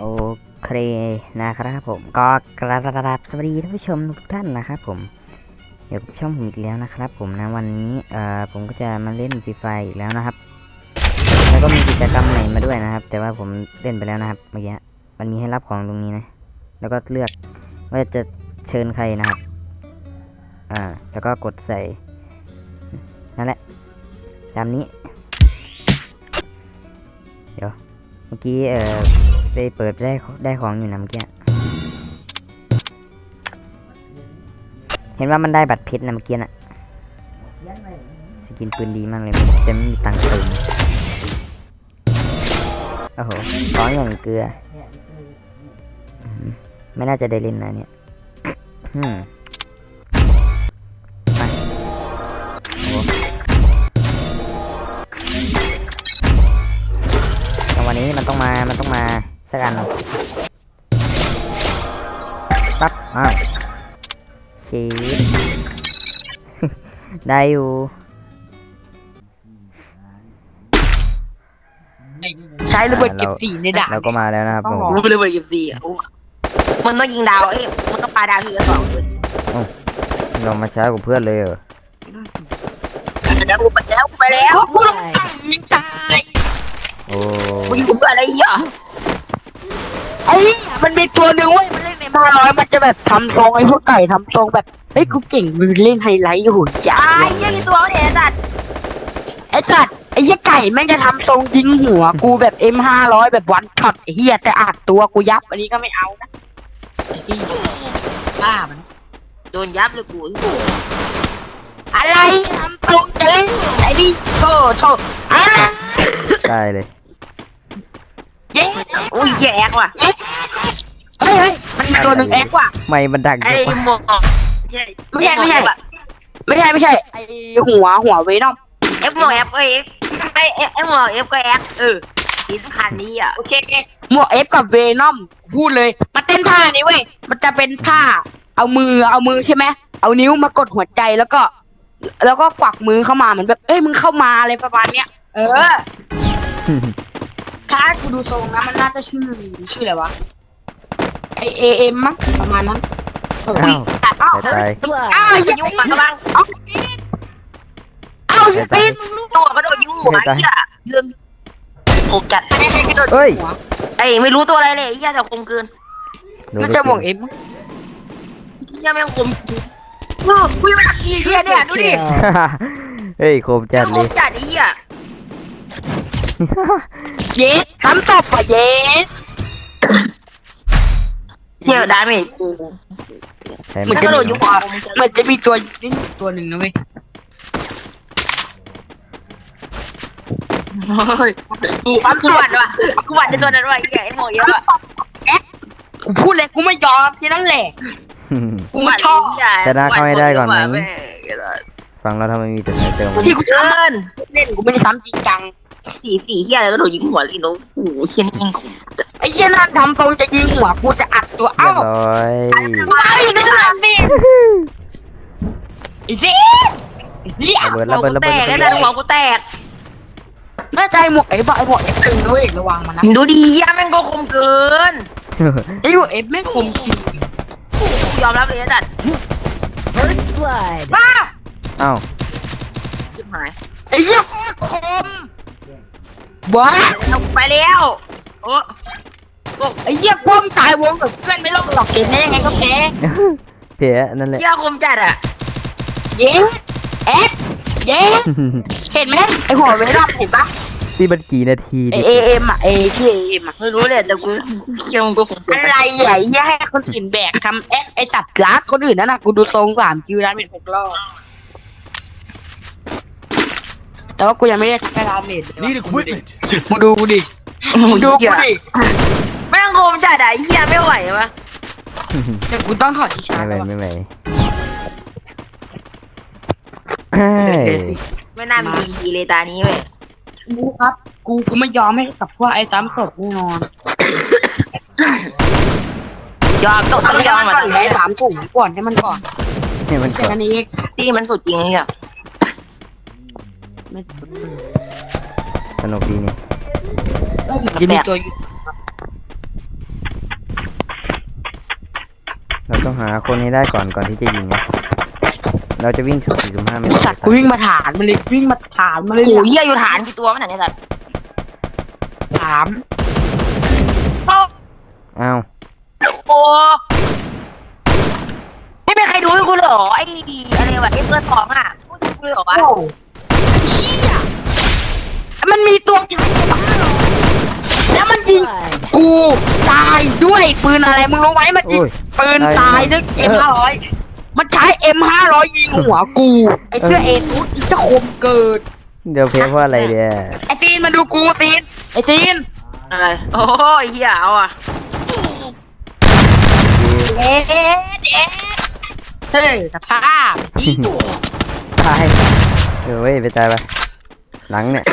โอเคนะครับผมก็กราบสวัสดีท่านผู้ชมทุกท่านนะครับผมเดี๋ยวช่องผมอีกแล้วนะครับ ผมนะวันนี้เอ่อผมก็จะมาเล่นฟรีไฟอีกแล้วนะครับ แล้วก็มีกิจกรรมใหม่มาด้วยนะครับ แต่ว่าผมเล่นไปแล้วนะครับเมื่อกี้มันมีให้รับของตรงนี้นะ แล้วก็เลือกว่าจะเชิญใครนะครับอ่าแล้วก็กดใส่นั่นแหละตามนี้ เดี๋ยวเมื่อกี้เอ่อ ไปเปิดได้ได้ของอยู่นะเมื่อกี้ เห็นว่ามันได้บัตรเพชรนะเมื่อกี้น่ะ สกินปืนดีมากเลยแต่ไม่มีตังค์เติมโอ้โหของอย่างเกลือ ไม่น่าจะได้เล่นนะเนี่ยมาวันนี้มันต้องมา มันต้องมา สักอันปั๊บอ้าวชีสได้อยู่ใช้ระเบิดเก็บสีในดาบเราก็มาแล้วนะครับผมรู้ระเบิดเก็บสีอะโอ้มันต้องยิงดาวเอ้ยมันก็ปาดาวทีละสองเลยเรามาช้ากว่าเพื่อนเลยเหรอเดี๋ยวกูไปแล้วกูไปแล้วกูต้องตายตายโอ้กูอยู่กับอะไรอะ ไอ้เหี้ยมันมีตัวหนึ่งเว้ยมันเล่นในบ้านร้อยมันจะแบบทำทรงไอ้พวกไก่ทำทรงแบบ เฮ้ยกูเก่งมันเล่นไฮไลท์อยู่จ้าไอ้เหี้ยมีตัวเนี่ยไอ้สัตว์ไอ้สัตว์ไอ้เหี้ยไก่แม่งจะทำทรงยิงหัว กูแบบ M ห้าร้อยแบบวันช็อตไอ้เหี้ยแต่อัดตัวกูยับ อันนี้ก็ไม่เอานะไอ้เหี้ยบ้ามันโดนยับเลยกูอะไรทำทรงจะเล่นไอ้นี่โตโตอะได้เลย เย้อุ้ยแยกว่ะเฮ้ยเฮ้ยมันมีตัวหนึ่งแอกว่ะไม่มันดังไอ้จังวะหมวกไม่ใช่ไม่ใช่ไม่ใช่ไม่ใช่ไม่ใช่ไอ้หัวหัวเวนอมเอฟหมวกเอฟก็เอฟไอ้เอฟหมวกเอฟก็เอฟเออที่สำคัญนี้อะโอเคหมวกเอฟกับเวนอมพูดเลยมาเต้นท่านี้เว้ยมันจะเป็นท่า เอามือเอามือใช่ไหมเอานิ้วมากดหัวใจแล้วก็ แล้วก็กวักมือเข้ามาเหมือนแบบเอ้ยมึงเข้ามาอะไรประมาณเนี้ยเออ ถ้ากูดูทรงนะมันน่าจะชื่อชื่ออะไรวะไอเอเอ็มมั้งประมาณนั้นเอออ้าวแต่อ้าวตายอ้าวอย่ายุ่งกับกำลังอ้าวอ้าวสตีนมึงรู้ตัวกระโดดยิงหัวไอ้เหี้ยเรื่องผมจัดให้ให้กระโดดเฮ้ย หัวไอ้ไม่รู้ตัวอะไรเลยไอ้เหี้ยแต่คมเกินดูมันจะหมวกเอ็มเหี้ยแม่งคมเออคุยมาทีเหี้ยเนี่ยดูดิเฮ้ยโคมจัดคเลยมจัดไอ้เหี้ย เย้ทำตบป่ะเย้เที่ยวดาเมจกูใช้มันไม่กระโดได้ดอยู่ขวามันจะมีตัวนี่ตัวหนึ่งนะเว้ยกูกูหวั่นว่ะกูหวั่นในตัวนั้นว่ะไอ้เหี้ยไอ้หมวกเยอะอะแอ๊ะกูพูดเลยกูไม่ยอมแค่นั้นแหละกูไม่ชอบชนะเข้าให้ได้ก่อนไหมฟังแล้วทำไมมีแต่สายเติมวะที่กูเชิญเล่นกูไม่ได้ซ้ำจริงจัง สี่สี่เฮียอะไรก็โดดยิงหัวเลยน้องโอ้โหเชี่ยนี่ยิงกูไอ้เชี่ยนั่นทำตรงจะยิงหัวกูจะอัดตัวเรีเอ้ายบร้อยไม่ได้ทำดิไอ้สิไอ้สิระเบิดระเบิดระเบิดแตกระแล้เบิดวหัวกูแตกน่าใจหมวกไอ้บ่ไอ้หมวกเอฟตึงด้วยระวังมันนะดูดีอะแม่งก็คมเกิน ไอ้หมวกเอฟแม่งคมจริงยอมรับเลยนะจัด First blood. บ้าอ้าวชิบหายไอ้เหี้ยโคตรคม บ้าเอาไปแล้วโอ้โอ้ไอ้เหี้ยคมตายวงกับเพื่อนไม่รอดหรอกเกมนี้ยังไงก็แพ้เพี้ยนั่นแหละเหี้ยคมจัดอะเย้เอ็ดเย้เห็นไหมไอ้หัวเวรอบเห็นปะที่มันกี่นาทีไอดิเอเอ็มอะไอชื่อเอเอ็มอะไม่รู้เลยแต่กูเชื่อมันก็คงอะไรใหญ่เหี้ยให้คนอื่นแบกทำเอ็ไอสัตว์รักคนอื่นนั่นน่ะกูดูทรงสามคิวแล้วเป็นหกรอบ แต่ว่ากูยังไม่ได้ทักให้รามเมด Need equipment. มึงดูกูดิมึงดูกูดิแม่งโคมจัดอะเหี้ยไม่ไหววะแต่กูต้องถอดที่ชาไม่ร์จไหวแล้วไม่ไหวเฮ้ยไม่น่ามีดีเลยตานี้เว้ยกูครับ กูกูไม่ยอมให้กับพวกไอ้ซ้ำศพแน่นอนยอมต้องต้องยอมก่อนไอ้สามถุงก่อนให้มันก่อนให้มันแค่ก่อนนี้ที่มันสุดจริงเนี่ย ไม่สนุกดีนี่จะมีตัวเราต้องหาคนให้ได้ก่อนก่อนที่จะยิงนะเราจะวิ่งถึงสี่ถึงห้าเมตรสัตว์กูวิ่งมาฐานมันเลยวิ่งมาฐานมันเลยโอ้ยเหี้ยอยู่ฐานกี่ตัวมันไหนเนี่ยสัตว์สามอ้าวโอ้ไม่มีใครดูให้กูหรอไอ้อะไรวะไอ้เบอร์สองอะกูดูกูหรอวะ มันมีตัวใหญ่มากเลยแล้วมันยิง Blood. กูตายด้วยปืนอะไรมึงรู้ไหมมันยิงโอ้ยปืนตาตายยด้ด้ววยยเอ็มห้าร้อยมันใช้เอ็มห้าร้อยยิงหัวกูไอเสื้อเอทูดจะคมเกินเดี๋ยวเพลเพราะอะไรเนี่ยไอจีนมาดูกูซีนไอจีนอะไรโอ้ยเหี้ยเอาอะเอ๊ะเอ๊ะเอ๊ะเฮ้ยสภาพอีตายเดี๋ยวเว้ยไปตายไปหลังเนี่ย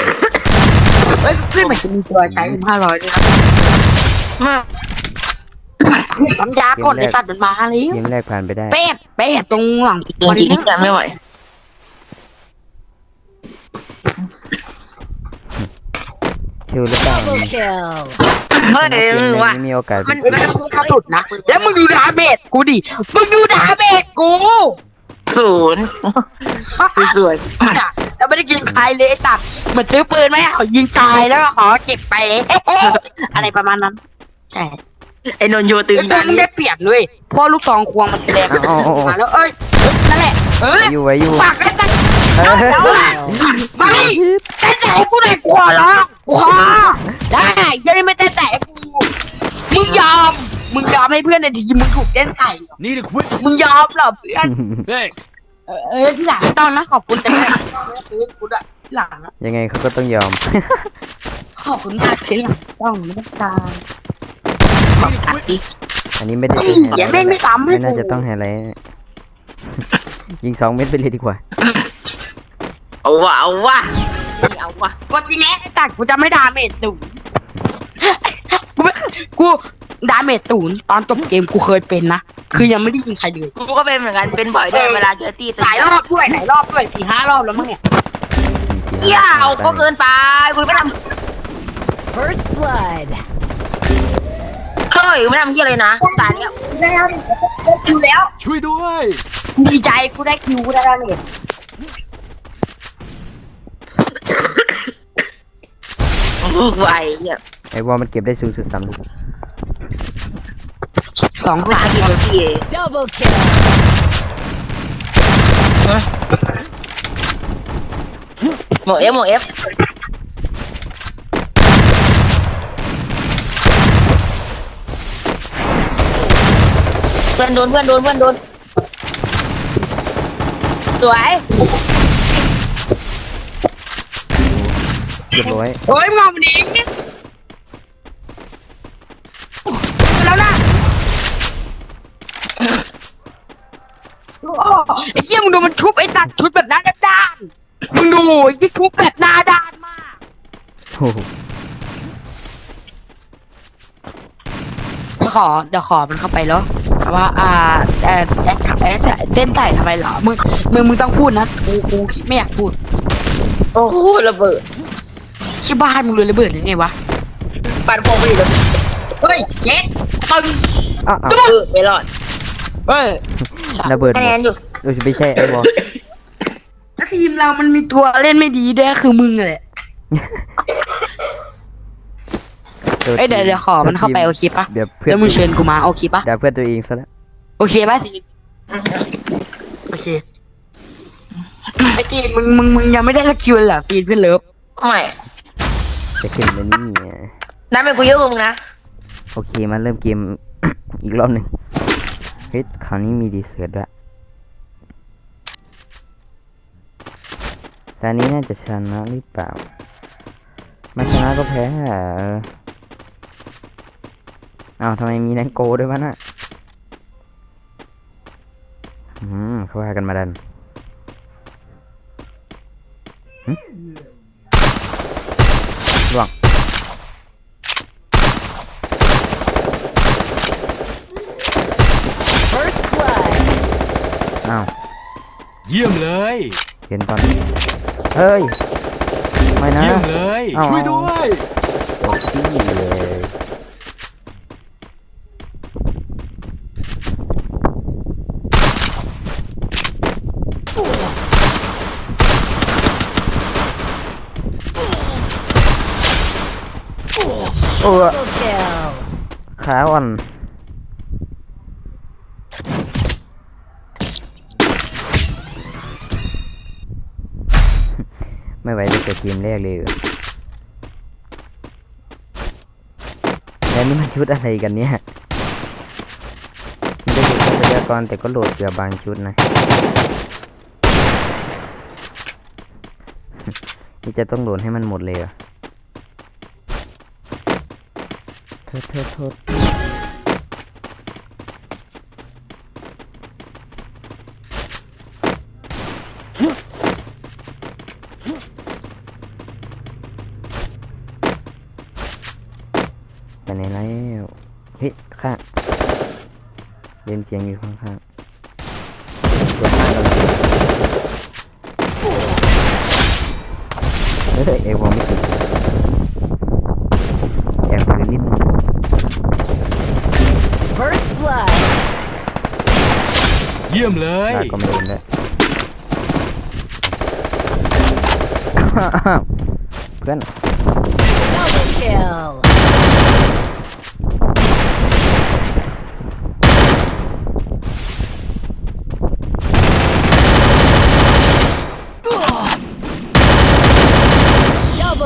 เฮ้ยเพื่อนมันจะมีตัวใช้เอ็มห้าร้อยด้วยนะปั๊มยาก่อนไอสัตว์มันมาแล้วเกมแรกผ่านไปได้ เป๊ะเป๊ะตรงหลังจริงจริงๆไม่ไหวคิวหรือเปล่า Double kill. เฮ้ยเกมมึงนี้ว่ะไม่มีโอกาสมันเป็นมันคือกระสุดนะ แล้วมึงดูดาเมจกูดิ มึงดูดาเมจกู ศูนย์สวยแล้วไม่ได้กินใครเลยไอ้สัตว์เหมือนซื้อปืนไหมขอยิงตายแล้วก็ขอเก็บไป อะไรประมาณนั้นใช่ไอ้นนท์โยตึงไอ้ดัตัวนมึงได้เปรียบด้วยเพราะลูกซองควงมันแรงเอาเอาเอามาแล้วเอ้ยนั่นแหละเอ้ยอยู่ไว้อยู่ปากแล้วแต่เออไม่แต่แต่กูไหนกลัวหรอกูขอได้ยังไม่ ยอมให้เพื่อนในทีมมึงถูกเล่นไก่ Need equipment? มึงยอมเหรอเพื่อน Thanks. เออเออที่หลังไม่ต้องนะขอบคุณแต่ไม่ต้องนะซื้อกูด้วยที่หลังนะยังไงเขาก็ต้องยอม ขอบคุณมากที่หลังต้องไม่ต้องการ Need equipment? อันนี้ไม่ได้อย่าเล่นไม่ซ้ำให้ไม่น่าจะกูต้องไฮไลท์ ยิงสองเม็ดไปเลยดีกว่า เอาว่ะเอาว่ะเอาว่ะกดยิงแง่ไอ้ตัดกูจะไม่ดาเมจตูนกูไม่กู ดาเมจตูนตอนจบเกมกูเคยเป็นนะ คือยังไม่ได้ยิงใครเลยกูก็เป็นเหมือนกันเป็นบ่อยด้วยเวลาเจอตีหลายรอบด้วยหลายรอบด้วยสี่ห้ารอบแล้วมั้งเนี่ยเหี้ยเอาก็เกินไปกูไม่ท First blood. ำเฮ้ยไม่ทำเหี้ยเลยนะตายแล้วแล้วคิวแล้ว ช่วยด้วยดีใจกูได้คิวกูได้ดาเมจโอ้โหไอ้เหี้ยไอ้วอลมันเก็บได้สูงสุดสามลูก สองไม่สามทำกินเลยพี่ Double kill. หมวกเอฟหมวกเอฟเพื่อนโดนเพื่อนโดนเพื่อนโดนสวยเรียบร้อย เฮ้ยมองมัน ไอ้เหี้ยมึงดูมันชุบไอ้ตัดชุดแบบหน้าด้านๆมึงดูไอ้เหี้ยชุบแบบหน้าด้านมาก โอ้โหเดี๋ยวขอเดี๋ยวขอมันเข้าไปแล้วว่าอ่าเออแอคแอคเต้นใส่ทำไมเหรอมึงมึงมึงต้องพูดนะกูกูไม่อยากพูดโอ้โหระเบิดที่บ้านมึงเลยระเบิดยังไงวะปันโปงไปดิเลยเฮ้ยเย็ดตึงอ้าวอ้าวเออไม่รอดเฮ้ยระเบิดหคะมแนนดอยู่ โดยไม่ใช่ไอ้วอลแล้วทีมเรามันมีตัวเล่นไม่ดีด้วยคือมึงแหละเอ้ยเดี๋ยวเดี๋ยวขอมันเข้าไปโอเคปะเดี๋ยวเพื่อนแล้วมึงเชิญกูมาโอเคปะเดี๋ยวเพื่อนตัวเองซะแล้วโอเคปะสิโอเคไอ้จีนมึงมึงมึงยังไม่ได้สกิลเลยเหรอฟีนเพื่อนเลิฟไม่จะขึ้นในนี่ไงน้ำเป็นกูเยอะกว่ามึงนะโอเคมาเริ่มเกมอีกรอบหนึ่งเฮ้ยคราวนี้มีดีเซิร์ตด้วย ตอนนี้น่าจะชนะหรือเปล่าไมาชนะก็แพ้อะเอออ้าวทำไมมีนังโกด้วยวะน่ะอืมเขาพากันมาดันหึล่วง First blood. อ้าว เยี่ยมเลย เห็นตอนนี้ เฮ้ยไม่นะยิงเลยช่วยด้วยโอ้พี่เลยโอ้ขาอ่อน มแรกเลยแล้วนี่มันชุดอะไรกันเนี่ยไม่ได้ดูทรัพยากรแต่ก็โหลดเกือบบางชุดนะนี่จะต้องโหลดให้มันหมดเลยเหรอโทษโทษโทษ ข้างข้างๆตัวข้างกันเฮ้ยไอ้วอลไม่ติดแอบปืนนิดนึง First blood. เยี่ยมเลยลากก็ไม่โดนด้วยอ้าวเพื่อน Double kill.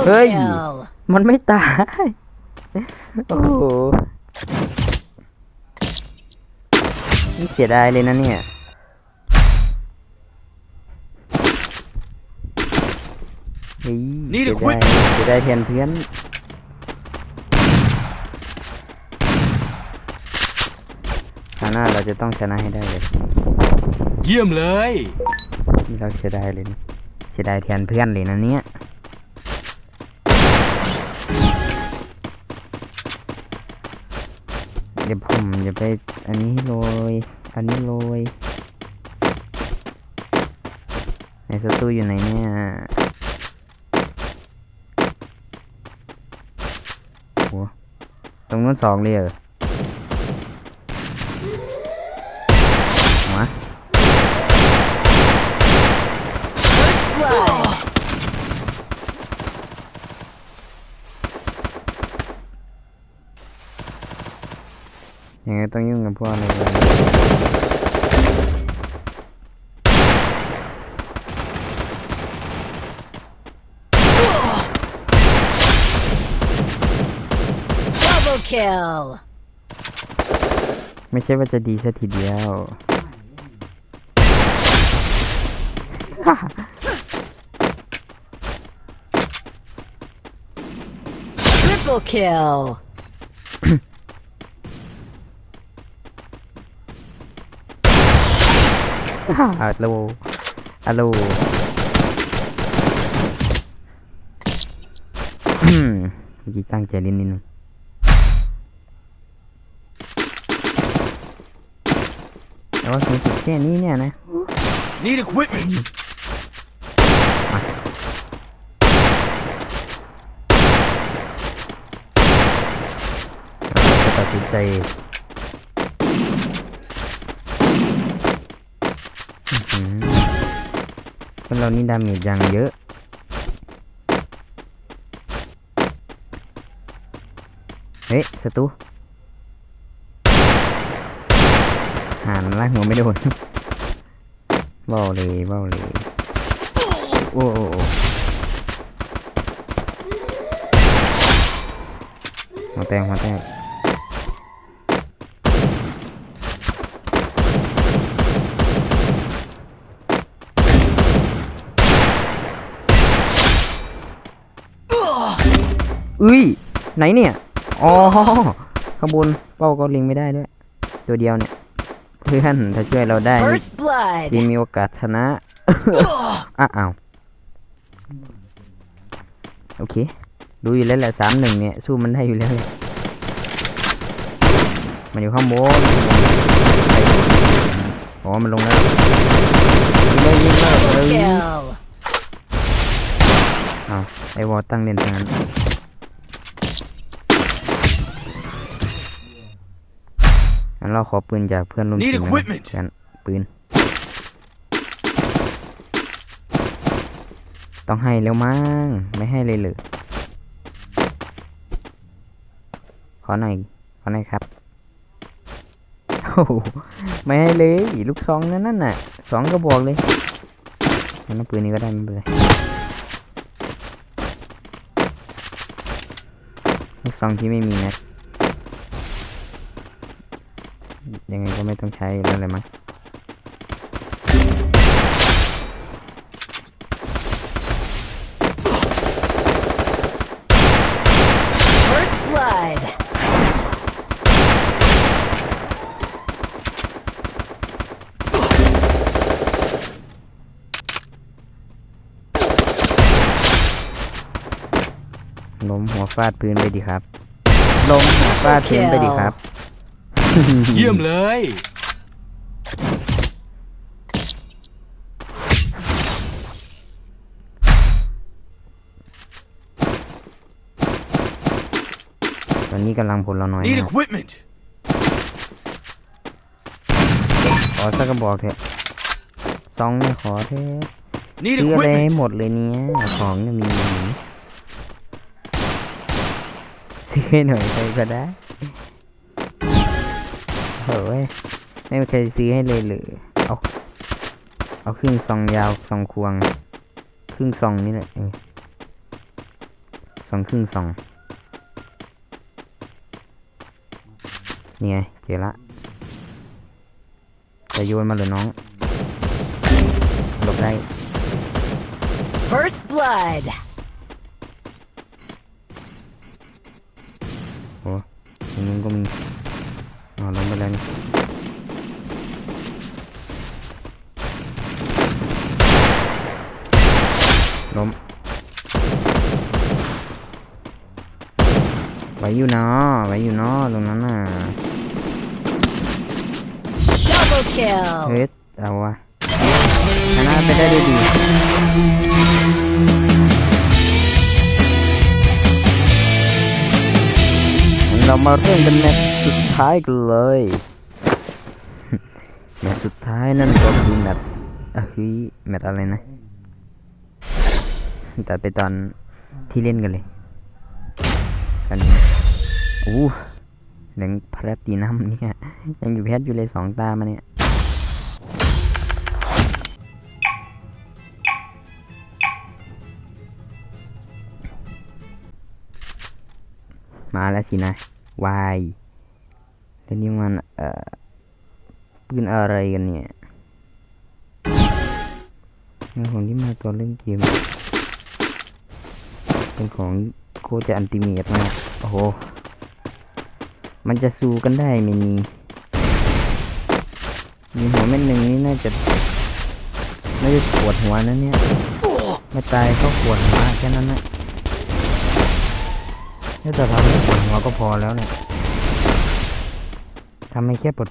เฮ้ย kill. มันไม่ตาย โอ้โห นี่เสียดายเลยนะเนี่ย เฮ้ยนี่เสีเดี๋ยยวดายเสียดายแทนเพื่อน คราวหน้าเราจะต้องชนะให้ได้เลย เยี่ยมเลย นี่เราเสียดายเลยนะเสียดายแทนเพื่อนเลยนะเนี่ย เดี๋ยวผมจะไปอันนี้โรย อันนี้โรยในสตูอยู่ไหนเนี่ยโหตรงนู้นสองเลยเหรอมา First blood. ยังไงต้องยุ่งกับพวกอะไรกัน Double kill. ไม่ใช่ว่าจะดีสัทีเดียว Triple kill. อะโลอะโลอืมเมื่อกี้ตั้งใจเล่นนิดนึงแต่ว่าสูงสุดแค่นี้เนี่ยนะ Need equipment เราจะตัดสินใจ นเรานี่ดาเมจยังเยอะเฮ้ยศัตรูหันล่างหัวไม่โดนบ้าเลยบ้าเลยโอ้โอ้โหัวแตงหัวแตง อุ้ย ไหนเนี่ย อ๋อ ข้างบนเป้าก็ลิงไม่ได้ด้วย ตัวเดียวเนี่ย เพื่อนถ้าช่วยเราได้นี่ First blood. ทีมมีโอกาสชนะอ้าวอ้าวโอเค ดูอยู่แล้วแหละสามหนึ่งเนี่ย สู้มันได้อยู่แล้วแหละมันอยู่ข้างบนอ๋อ มันลงแล้วยิงเลยยิงเลย Double เลย kill. อ้าวไอวอลตั้งเล่นทางนั้น งั้นเราขอปืนจากเพื่อนร่วมที Need มนะ equipment กันปืน ต้องให้แล้วมั้งไม่ให้เลยเหรอขอหน่อยขอหน่อยครับโอ้โหไม่ให้เลยลูกซองนั่นน่ะสองกระบอกเลยงั้นเอาปืนนี้ก็ได้ไม่เป็นไรลูกซองที่ไม่มีแม็ก ยังไงก็ไม่ต้องใช้แล้วเลยมั้ง First blood. ล้มหัวฟาดพื้นไปดีครับล้มหัวฟาดพื้นไปดีครับ เยี่ยมเลย ตอนนี้กำลังผลเราน้อย Need มาก equipment. ขอสักกระบอกเถอะซองเนี่ยขอเถอะ Need ซื้ออะไรให้ equipment. หมดเลยเนี่ยของเนี่ยมีอยู่นี่ซื้อให้หน่อยใครก็ได้ เฮ้ยไม่มีใครซื้อให้เลยหรือเอาเอาครึ่งซองยาวซองควง ครึ่งซองนี่แหละเออซองครึ่งซองนี่ไงเจอละจะโยนมาเลยน้องหลบได้ First blood. ตรงนู้นก็มี อ๋อลงไปแล้วนี่ล้มไหวอยู่เนาะไหวอยู่เนาะตรงนั้นน่ะ Double kill. เฮ้ยเอาวะชนะไปได้ด้วยดีงั้นเรามาเริ่มกันแมตช์ สุดท้ายกันเลยแมตสุดท้ายนั่นก็คือแมตอะคือแมตอะไรนะแต่ไปตอนที่เล่นกันเลย กันอู้เหลืองแพลตตีน้ำเนี่ยยังอยู่แพทอยู่เลยสองตามาเนี่ยมาแล้วสินะวาย แล้วนี่มันเอ่อปืนอะไรกันเนี่ยเป็นของที่มาตอนเล่นเกม เป็นของโคจะอันติเมตมากโอ้โห มันจะสู้กันได้ไหมนี่มีหัวเม็ดหนึ่งนี่น่าจะไม่ได้ปวดหัวนะเนี่ยไม่ตายก็ปวดหัวแค่นั้นนะถ้าจะทำให้ปวดหัวก็พอแล้วเนี่ย ทำให้แค่ป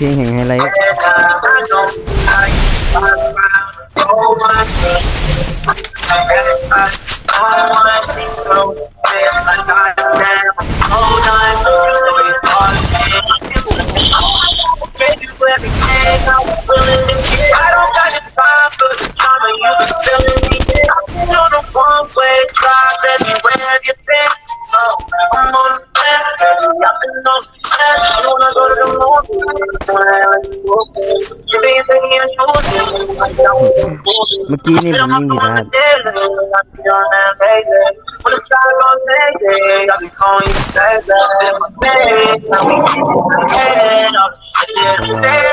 เพลงเพลงแห่งไฮไลท์ กี้นี่ผมยิงผิดพลาด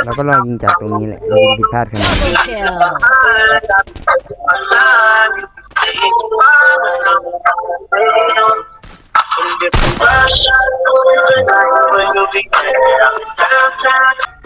เราก็รองยิงจากตรงนี้แหละเรายิงผิดพลาดขนาดนี้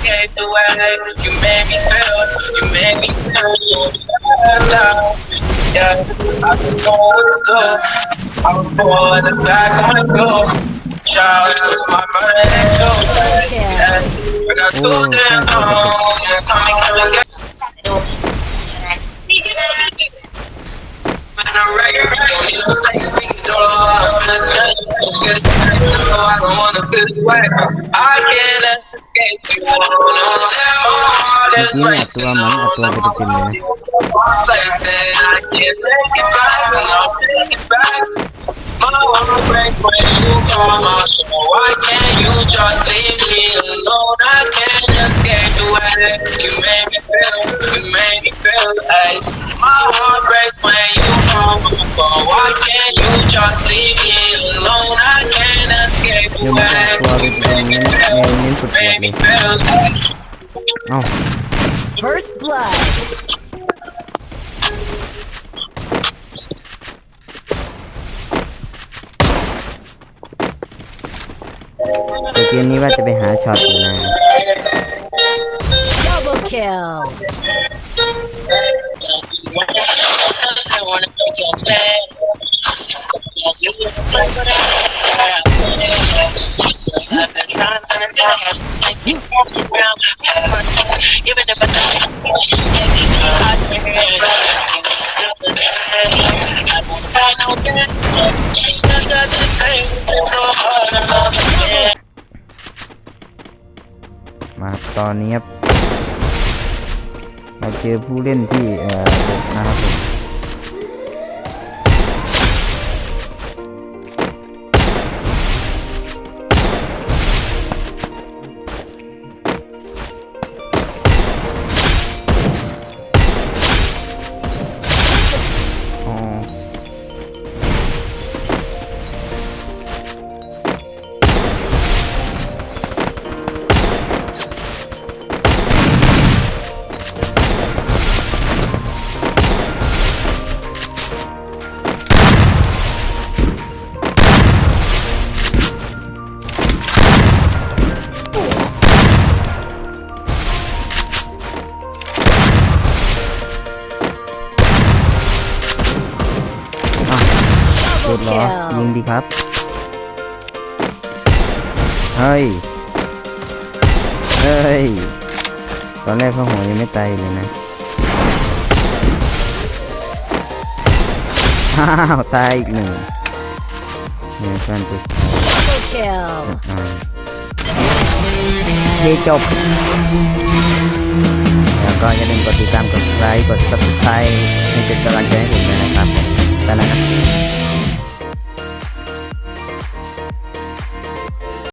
forget the you made me feel. You made me feel down. Yeah, I don't know what to do. I'm for the back on the go. Shout out to my brother and Joe. Yeah, I got so damn long. Yeah, coming, coming, get. When I'm right, you know, like, you know, I'm just, just, just, I don't wanna feel wet. I can't Ini aku atau aku lagi. when you why can't you just leave me alone? I can't escape you make me feel. You make me feel my heart breaks when you why can't you just leave me alone? I can't escape you make me feel. Make me feel First blood. เกมนี้ว่าจะไปหาช็อตอยู่นะ Double kill. มาตอนนี้ครับเราเจอผู้เล่นที่เอ่อเด็กนะครับผม ยิง kill. ดีครับ เฮ้ย เฮ้ย ตอนแรกพ่อหัวยังไม่ตายเลยนะ อ้าว ตายอีกหนึ่งเนี่ยเพื่อนตัว Double kill. อ่าเยจบ แล้วก็อย่าลืมกดติดตามกดไลค์กด subscribe ให้เป็นกำลังใจให้ผมด้วยนะครับผมไปแล้วนะ